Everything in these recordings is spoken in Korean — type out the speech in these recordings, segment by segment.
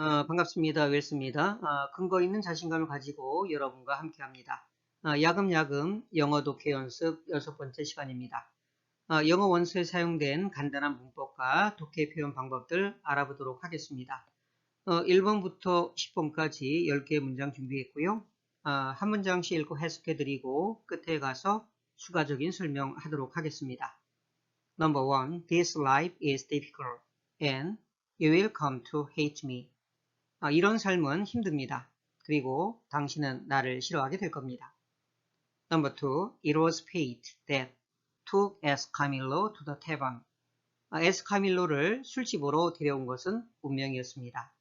어, 반갑습니다. 웰스입니다. 어, 근거 있는 자신감을 가지고 여러분과 함께 합니다. 어, 야금야금 영어 독해 연습 여섯 번째 시간입니다. 어, 영어 원서에 사용된 간단한 문법과 독해 표현 방법들 알아보도록 하겠습니다. 어, 1번부터 10번까지 10개의 문장 준비했고요. 어, 한 문장씩 읽고 해석해드리고 끝에 가서 추가적인 설명하도록 하겠습니다. Number one, this life is difficult and you will come to hate me. 아, 이런 삶은 힘듭니다. 그리고 당신은 나를 싫어하게 될 겁니다. Number two, it was fate that took Escamillo to the tavern. 아, 에스카밀로를 술집으로 데려온 것은 운명이었습니다.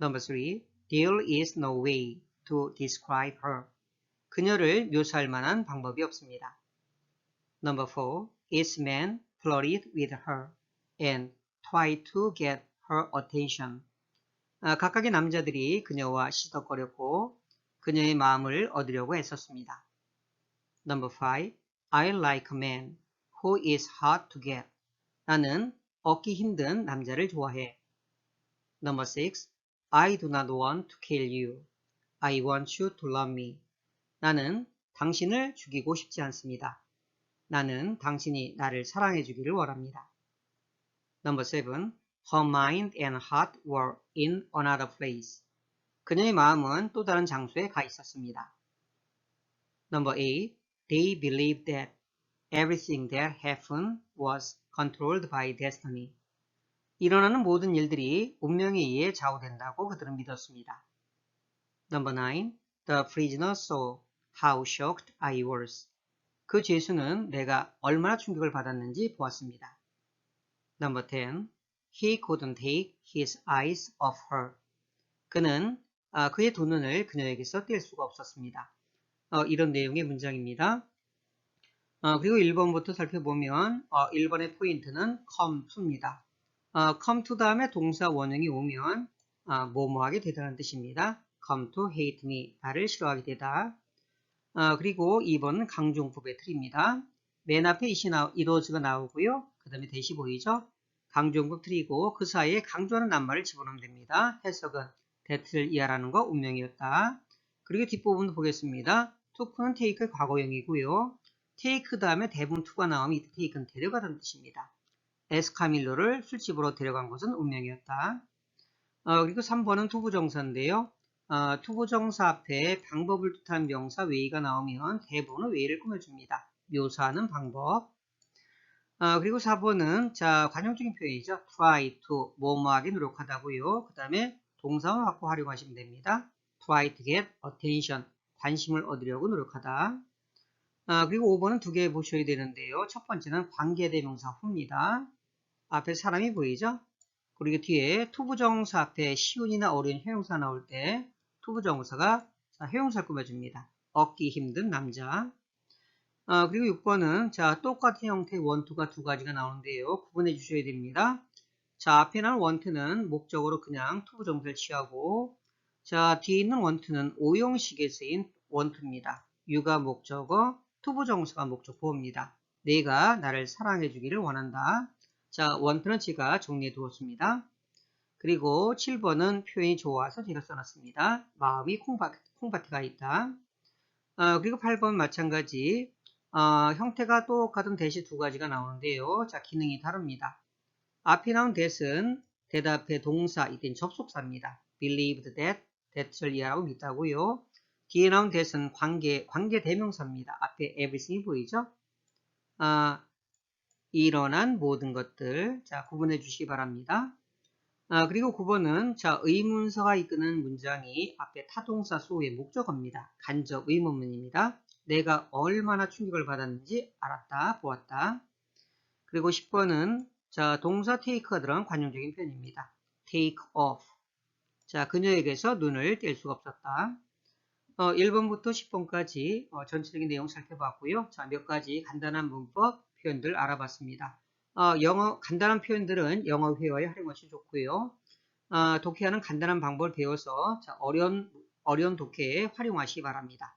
Number three, there is no way to describe her. 그녀를 묘사할 만한 방법이 없습니다. Number four, its man flirted with her and tried to get her attention. 아, 각각의 남자들이 그녀와 시덕거렸고 그녀의 마음을 얻으려고 애썼습니다. Number 5. I like a man who is hard to get. 나는 얻기 힘든 남자를 좋아해. Number 6. I do not want to kill you. I want you to love me. 나는 당신을 죽이고 싶지 않습니다. 나는 당신이 나를 사랑해 주기를 원합니다. Number 7. Her mind and heart were in another place. 그녀의 마음은 또 다른 장소에 가 있었습니다. Number 8. They believed that everything that happened was controlled by destiny. 일어나는 모든 일들이 운명에 의해 좌우된다고 그들은 믿었습니다. Number 9. The prisoner saw how shocked I was. 그 죄수는 내가 얼마나 충격을 받았는지 보았습니다. Number 10. He couldn't take his eyes off her. 그는 아, 그의 두 눈을 그녀에게서 뗄 수가 없었습니다. 어, 이런 내용의 문장입니다. 어, 그리고 1번부터 살펴보면 어, 1번의 포인트는 come to입니다. 어, come to 다음에 동사 원형이 오면 어, 뭐뭐하게 되다는 뜻입니다. come to hate me. 나를 싫어하게 되다. 어, 그리고 2번은 강조용법의 틀입니다. 맨 앞에 이시 나, 이로즈가 나오고요. 그 다음에 대시 보이죠? 강조용법 틀이고 그 사이에 강조하는 낱말을 집어넣으면 됩니다. 해석은 that을 이해하라는 거 운명이었다. 그리고 뒷부분도 보겠습니다. to는 take 과거형이고요. take 다음에 대부분 to가 나오면 이때 take는 데려가다는 뜻입니다. 에스카밀로를 술집으로 데려간 것은 운명이었다. 어, 그리고 3번은 투부정사인데요. 어, 투부정사 앞에 방법을 뜻하는 명사 way가 나오면 대부분은 way를 꾸며줍니다. 묘사하는 방법. 어, 그리고 4번은 자 관용적인 표현이죠. try to 뭐뭐하게 노력하다고요. 그 다음에 동사와 바꿔 활용하시면 됩니다. try to get attention 관심을 얻으려고 노력하다. 아, 그리고 5번은 두 개 보셔야 되는데요. 첫 번째는 관계대명사 후입니다. 앞에 사람이 보이죠? 그리고 뒤에 투부정사 앞에 시운이나 어려운 형용사 나올 때 투부정사가 형용사를 꾸며줍니다. 얻기 힘든 남자. 아, 그리고 6번은 자 똑같은 형태의 원투가 두 가지가 나오는데요. 구분해 주셔야 됩니다. 자 앞에 나온 원투는 목적으로 그냥 투부정사를 취하고 자 뒤에 있는 원투는 오형식에 쓰인 원투입니다. 유가 목적어, 투부 정사가 목적 보호입니다. 내가 나를 사랑해 주기를 원한다. 자 원투는 제가 정리해 두었습니다. 그리고 7번은 표현이 좋아서 제가 써놨습니다. 마음이 콩밭, 콩밭에 있다. 어, 그리고 8번 마찬가지 어, 형태가 똑같은 대시 두 가지가 나오는데요. 자 기능이 다릅니다. 앞에 나온 that은 대답의 동사 이땐 접속사입니다. believed that, that을 이해하고 믿다고요. 뒤에 나온 that은 관계, 관계 대명사입니다. 앞에 everything이 보이죠? 아, 일어난 모든 것들. 자, 구분해 주시기 바랍니다. 아, 그리고 9번은 자, 의문사가 이끄는 문장이 앞에 타동사 소의 목적어입니다. 간접 의문문입니다. 내가 얼마나 충격을 받았는지 알았다, 보았다. 그리고 10번은 자, 동사 take가 들어간 관용적인 표현입니다. take off. 자, 그녀에게서 눈을 뗄 수가 없었다. 어, 1번부터 10번까지 어, 전체적인 내용 살펴봤고요. 자, 몇 가지 간단한 문법 표현들 알아봤습니다. 어, 영어 간단한 표현들은 영어 회화에 활용하시면 좋고요. 어, 독해하는 간단한 방법을 배워서 자, 어려운 어려운 독해에 활용하시기 바랍니다.